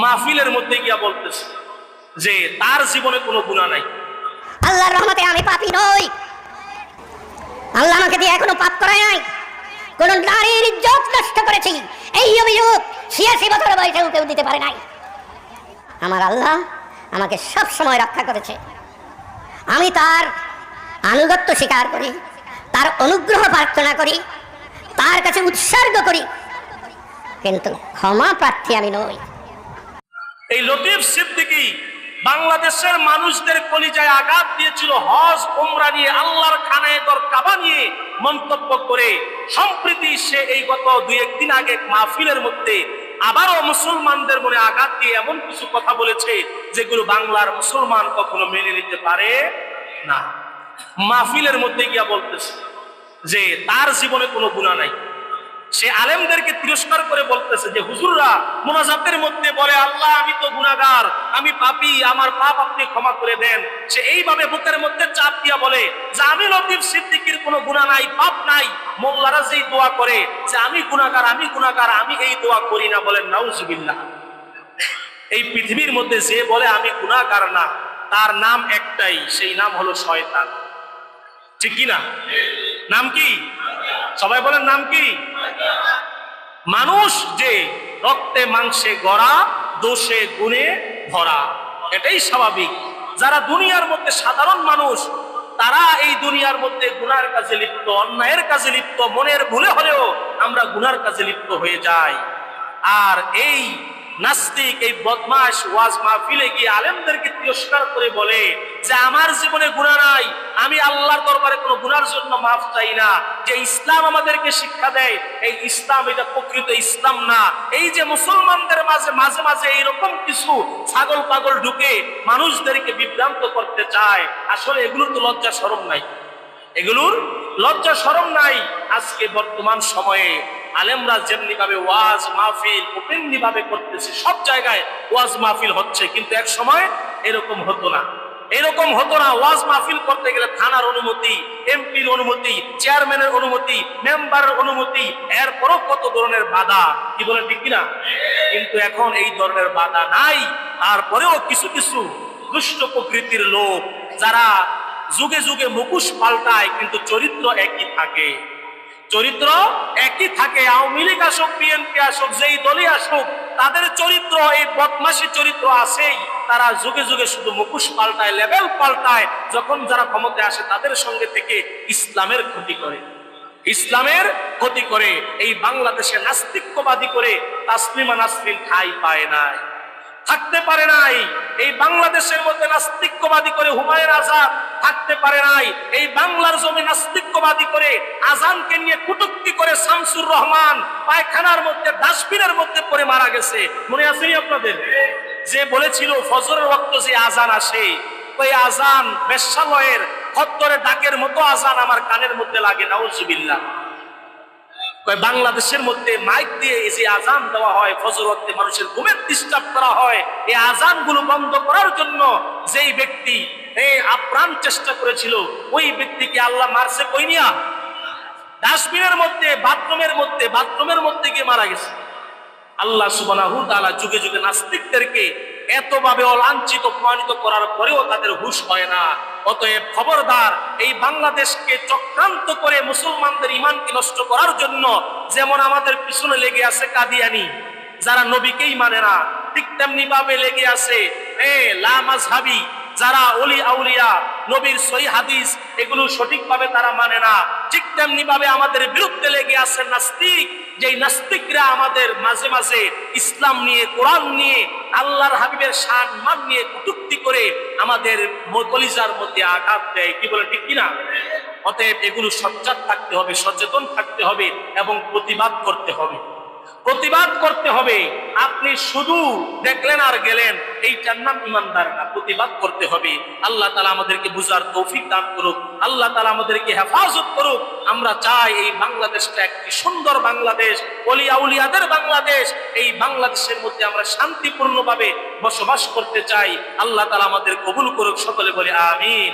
মাহফিলের মধ্যে গিয়া বলতেছে যে তার জীবনে কোনো গুণা নাই। আল্লাহর রহমতে আমি পাপী নই। আল্লাহ আমাকে দিয়ে এখনও পাপ করায় নাই। কোন নারীর ইজ্জত নষ্ট করেছি। এই অভিযোগ ছিয়াশি বছর বয়সেও কেউ দিতে পারে নাই। আমার আল্লাহ আমাকে সব সময় রক্ষা করেছে। আমি তার আনুগত্য স্বীকার করি, তার অনুগ্রহ প্রার্থনা করি, তার কাছে উৎসর্গ করি। কিন্তু ক্ষমা প্রার্থী আমি নই। এই লতিফ সিদ্দিকী বাংলাদেশের মানুষদের কলিজায় আঘাত দিয়েছিল, হজ, উমরা নিয়ে আল্লাহর খানায় কাবা নিয়ে মন্তব্য করে। সম্প্রীতি সে এই গত দুই একদিন আগে মাহফিলের মধ্যে আবারও মুসলমানদের মনে আঘাত দিয়ে এমন কিছু কথা বলেছে যেগুলো বাংলার মুসলমান কখনো মেনে নিতে পারে না। মাহফিলের মধ্যে গিয়া বলতেছে যে, তার জীবনে কোনো গুণা নাই। সে আলেমদেরকে তিরস্কার করে বলতেছে যে, হুজুররা মোনাজাতের মধ্যে বলে, আল্লাহ, আমি তো গুণাগার আমি পাপি, আমার পাপ আপনি ক্ষমা করে দেন। সে এইভাবে বুকের মধ্যে চাপ দিয়া বলে যে আমি লতিফ সিদ্দিকির কোনো গুনাহ নাই, পাপ নাই। মোল্লারা যেই দোয়া করে যে, আমি গুনাহগার আমি গুনাহগার, আমি এই দোয়া করি না বলেন নাউজুবিল্লাহ। এই পৃথিবীর মধ্যে যে বলে, আমি গুনাহগার না, তার নাম একটাই, সেই নাম হলো শয়তান। ঠিক কি না? নাম কি? সবাই বলেন নাম কি? মানুষ যে রক্তে, মাংসে গড়া, দোষে গুণে ভরা, এটাই স্বাভাবিক। যারা দুনিয়ার মধ্যে সাধারণ মানুষ, তারা এই দুনিয়ার মধ্যে গুনার কাজে লিপ্ত, অন্যায়ের কাজে লিপ্ত, মনের ভুলে হলেও আমরা গুনার কাজে লিপ্ত হয়ে যাই। আর এই নাস্তিক এই বদমাস ওয়াজ মাহফিলে গিয়ে আলেমদেরকে তিরস্কার করে বলে যে আমার জীবনে গুণা নাই, আমি আল্লাহর দরবারে কোনো গুনার জন্য মাফ চাই না। যে ইসলাম আমাদেরকে শিক্ষা দেয়, এই ইসলাম এটা প্রকৃত ইসলাম না। এই যে মুসলমানদের মাঝে মাঝে মাঝে এইরকম কিছু ছাগল পাগল ঢুকে মানুষদেরকে বিভ্রান্ত করতে চায়, আসলে এগুলোর তো লজ্জা সরম নাই। এগুলোর লজ্জা সরম নাই আজকে বর্তমান সময়ে। আলেমরা যেমনি ভাবে ওয়াজ মাহফিল ওপেনলি ভাবে করতেছে, সব জায়গায় ওয়াজ মাহফিল হচ্ছে, কিন্তু এক সময় এরকম হতো না। এরকম হতো না, ওয়াজ মাহফিল করতে গেলে থানার অনুমতি, এমপির অনুমতি, চেয়ারম্যানের অনুমতি, মেম্বারের অনুমতি, এরপরও কত ধরনের বাধা, কি বলে ঠিক কিনা? কিন্তু এখন এই ধরনের বাধা নাই, তারপরেও কিছু কিছু দুষ্ট প্রকৃতির লোক, যারা যুগে যুগে মুখোশ পাল্টায়, কিন্তু চরিত্র একই থাকে। চরিত্র একই থাকে। আওয়ামী লীগ আসুক, বিএনপি আসুক, যেই দলই আসুক, তাদের চরিত্র, এই বদমাসী চরিত্র আছেই। তারা যুগে যুগে শুধু মুখোশ পাল্টায় লেভেল পাল্টায়, যখন যারা ক্ষমতায় আসে তাদের সঙ্গে থেকে ইসলামের ক্ষতি করে। ইসলামের ক্ষতি করে, এই বাংলাদেশে নাস্তিক্যবাদী করে তাসলিমা নাসরিন ঠাই পায় নাই। থাকতে পারে নাই এই বাংলাদেশের মধ্যে নাস্তিক্যবাদী করে হুমায়ুন আজাদ থাকতে পারে নাই। এই বাংলার জমি নাস্তিক্যবাদী করে আজানকে নিয়ে কুটুক্তি করে শামসুর রহমান পায়খানার মধ্যে, ডাস্টবিনের মধ্যে পড়ে মারা গেছে। মনে আসেনি আপনাদের? যে বলেছিল, ফজরের রক্ত যে আজান আসে, ওই আজান বেশ্যালয়ের খত্তরে ডাকের মতো আজান আমার কানের মধ্যে লাগে, নাউজুবিল্লাহ। কয় বাংলাদেশের মধ্যে মাইক দিয়ে যে আজান দেওয়া হয় ফজর ওয়াক্তে মানুষের ঘুমের ডিস্টার্ব করা হয়, এই আজানগুলো বন্ধ করার জন্য যেই ব্যক্তি এই আপ্রাণ চেষ্টা করেছিল, ওই ব্যক্তিকে আল্লাহ মারছে কই নিয়া? ডাস্টবিনের মধ্যে, বাথরুমের মধ্যে বাথরুমের মধ্যে গিয়ে মারা গেছে। আল্লাহ সুবহানাহু তাআলা যুগে যুগে নাস্তিকদেরকে এতভাবে অলাঞ্ছিত অপমানিত করার পরেও তাদের হুশ হয় না। অতএব খবরদার, এই বাংলাদেশকে চক্রান্ত করে মুসলমানদের ইমানকে নষ্ট করার জন্য যেমন আমাদের পিছনে লেগে আছে কাদিয়ানি, যারা নবীকেই মানে না, ঠিক তেমনি ভাবে লেগে আছে, এ লামাজহাবি যারা অলি আউলিয়া নবীর সই হাদিস, এগুলো সঠিকভাবে তারা মানে না। ঠিক তেমনি ভাবে আমাদের বিরুদ্ধে লেগে আছে নাস্তিক, যেই নাস্তিকরা আমাদের মাঝে মাঝে ইসলাম নিয়ে, কোরআন নিয়ে, আল্লাহর হাবিবের শান, মান নিয়ে কটুক্তি করে আমাদের কলিজার মধ্যে আঘাত দেয়। কি বলে, ঠিক কিনা? অতএব এগুলো সজ্জাত থাকতে হবে, সচেতন থাকতে হবে এবং প্রতিবাদ করতে হবে। প্রতিবাদ করতে হবে। আপনি শুধু দেখলেন আর গেলেন। এইটার নাম ইমানদার না, প্রতিবাদ করতে হবে। আল্লাহ তালা আমাদেরকে বুঝার তৌফিক দান করুক। আল্লাহ তালা আমাদেরকে হেফাজত করুক। আমরা চাই এই বাংলাদেশটা একটি সুন্দর বাংলাদেশ অলিয়া উলিয়াদের বাংলাদেশ। এই বাংলাদেশের মধ্যে আমরা শান্তিপূর্ণভাবে বসবাস করতে চাই। আল্লাহ তালা আমাদের কবুল করুক, সকলে বলে আমিন।